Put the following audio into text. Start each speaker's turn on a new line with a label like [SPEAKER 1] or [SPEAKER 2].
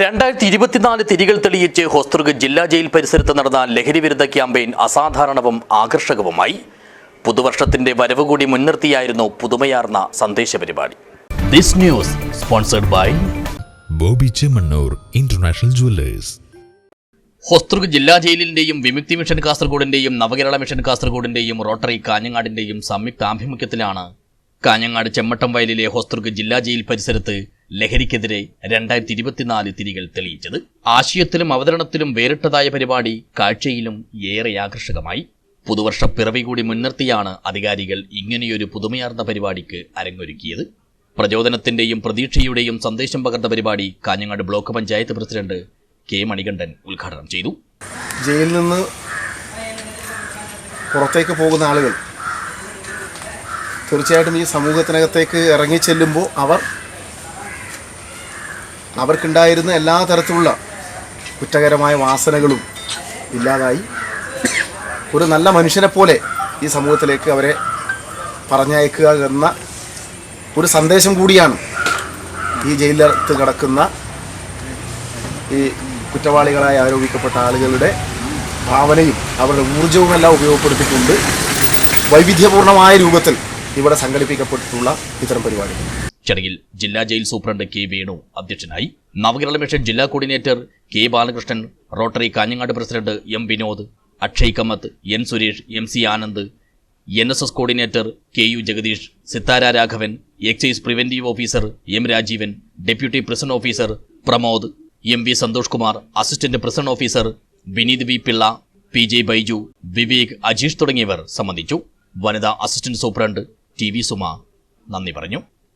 [SPEAKER 1] രണ്ടായിരത്തി ഇരുപത്തിനാല് തിരികൾ തെളിയിച്ച് ഹോസ്ദുർഗ് ജില്ലാ ജയിൽ പരിസരത്ത് നടന്ന ലഹരി വിരുദ്ധ ക്യാമ്പയിൻ അസാധാരണവും ആകർഷകവുമായി. പുതുവർഷത്തിന്റെ വരവ് കൂടി മുൻനിർത്തിയായിരുന്നു പുതുമയാർന്ന സന്ദേശ പരിപാടി. This news sponsored by
[SPEAKER 2] Boby Chemmanur international jewellers
[SPEAKER 1] Hosdurg ജില്ലാ ജയിലിന്റെയും വിമുക്തി മിഷൻ കാസർഗോഡിന്റെയും നവകേരള മിഷൻ കാസർഗോഡിന്റെയും റോട്ടറി കാഞ്ഞങ്ങാടിന്റെയും സംയുക്ത ആഭിമുഖ്യത്തിലാണ് കാഞ്ഞങ്ങാട് ചെമ്മട്ടം വയലിലെ ഹോസ്ദുർഗ് ജില്ലാ ജയിൽ പരിസരത്ത് ലഹരിക്കെതിരെ രണ്ടായിരത്തി ഇരുപത്തിനാല് തിരികൾ തെളിയിച്ചത്. ആശയത്തിലും അവതരണത്തിലും വേറിട്ടതായ പരിപാടി കാഴ്ചയിലും ഏറെ ആകർഷകമായി. പുതുവർഷ പിറവി കൂടി മുൻനിർത്തിയാണ് അധികാരികൾ ഇങ്ങനെയൊരു പുതുമയാർന്ന പരിപാടിക്ക് അരങ്ങൊരുക്കിയത്. പ്രചോദനത്തിന്റെയും പ്രതീക്ഷയുടെയും സന്ദേശം പകർന്ന പരിപാടി Kanhangad block panchayat president K Manikandan ഉദ്ഘാടനം ചെയ്തു.
[SPEAKER 3] ജയിലിൽ നിന്ന് പുറത്തേക്ക് പോകുന്ന ആളുകൾ തീർച്ചയായിട്ടും ഈ സമൂഹത്തിനകത്തേക്ക് ഇറങ്ങി ചെല്ലുമ്പോൾ അവർ അവർക്കുണ്ടായിരുന്ന എല്ലാ തരത്തിലുള്ള കുറ്റകരമായ വാസനകളും ഇല്ലാതായി. ഒരു നല്ല മനുഷ്യനെ പോലെ ഈ സമൂഹത്തിലേക്ക് അവരെ പറഞ്ഞയക്കുക എന്ന ഒരു സന്ദേശം കൂടിയാണ് ഈ ജയിലകത്ത് കിടക്കുന്ന ഈ കുറ്റവാളികളായി ആരോപിക്കപ്പെട്ട ആളുകളുടെ ഭാവനയും അവരുടെ ഊർജവുമെല്ലാം ഉപയോഗപ്പെടുത്തിക്കൊണ്ട് വൈവിധ്യപൂർണമായ രൂപത്തിൽ ഇവിടെ സംഘടിപ്പിക്കപ്പെട്ടിട്ടുള്ള ഇത്തരം പരിപാടികൾ.
[SPEAKER 1] ചടങ്ങിൽ ജില്ലാ ജയിൽ സൂപ്രണ്ട് കെ വേണു അധ്യക്ഷനായി നവകേരള മിഷൻ ജില്ലാ coordinator K Balakrishnan rotary Kanhangad president M Vinod Akshay Kamath N Suresh M C Anand N S S coordinator K U Jagadish Sithara Raghavan excise preventive officer M Rajeevan deputy prison officer Pramod M V Santhosh Kumar assistant prison officer Vineeth V Pillai P J Baiju Vivek Ajeesh തുടങ്ങിയവർ സംബന്ധിച്ചു. വനിതാ assistant superintendent T V Suma നന്ദി പറഞ്ഞു.